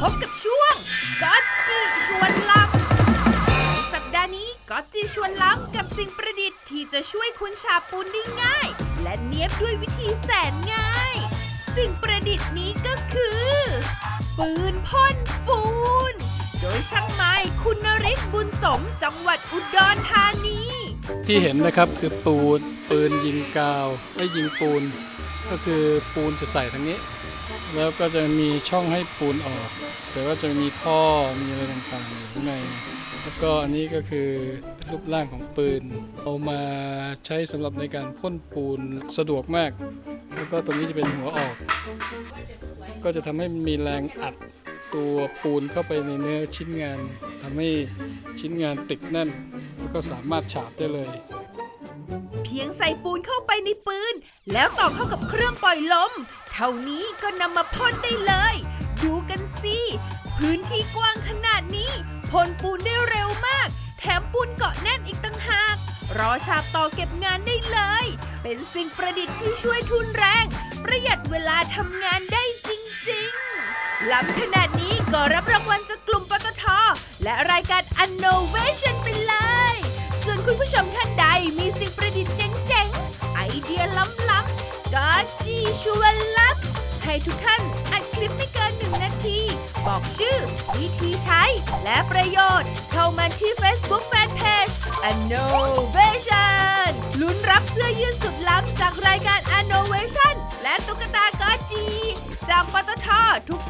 พบกับช่วงก็จีชวนลับสัปดาห์นี้ก็จีชวนลับกับสิ่งประดิษฐ์ที่จะช่วยคุณฉาบปูนได้ง่าย และเนียบด้วยวิธีแสนง่าย สิ่งประดิษฐ์นี้ก็คือ ปืนพ่นปูน โดยช่างไม้คุณนริศบุญสมจังหวัดอุดรธานี ที่เห็นนะครับคือปูนปืนยิงกาวไม่ยิงปูน ก็คือปูนจะใส่ทางนี้ แล้วก็จะมีช่องให้ปูนออก แต่ว่าจะมีท่อมีอะไรต่างๆอยู่ข้างใน แล้วก็อันนี้ก็คือรูปร่างของปืน เอามาใช้สำหรับในการพ่นปูนสะดวกมาก แล้วก็ตรงนี้จะเป็นหัวออก ก็จะทำให้มีแรงอัดตัวปูนเข้าไปในเนื้อชิ้นงานทำให้ชิ้นงานติดแน่น แล้วก็สามารถฉาบได้เลย เพียงใส่ปูนเข้าไปในปืน แล้วต่อเข้ากับเครื่องปล่อยลม เท่านี้ก็นำมาพ่นได้เลย ดูกันสิ พื้นที่กว้างขนาดนี้พ่นปูนได้เร็วมาก แถมปูนเกาะแน่นอีกต่างหาก รอฉาบต่อเก็บงานได้เลย เป็นสิ่งประดิษฐ์ที่ช่วยทุนแรง ประหยัดเวลาทำงานได้จริง ๆ ล้ำขนาดนี้ก็รับรางวัลจากกลุ่มปตท และรายการ Innovation ไปเลย ส่วนคุณผู้ชมท่านใดมีสิ่งประดิษฐ์เจ๋งๆ ไอเดียล้ำๆก็จีชวนล ทุกท่านอัดคลิปไม่เกินหนึ่งนาที บอกชื่อ วิธีใช้ และประโยชน์ เข้ามาที่ Facebook Fanpage Innovation ลุ้นรับเสื้อยืดสุดล้ำจากรายการ Innovation และตุ๊กตากอจี จากปตททุก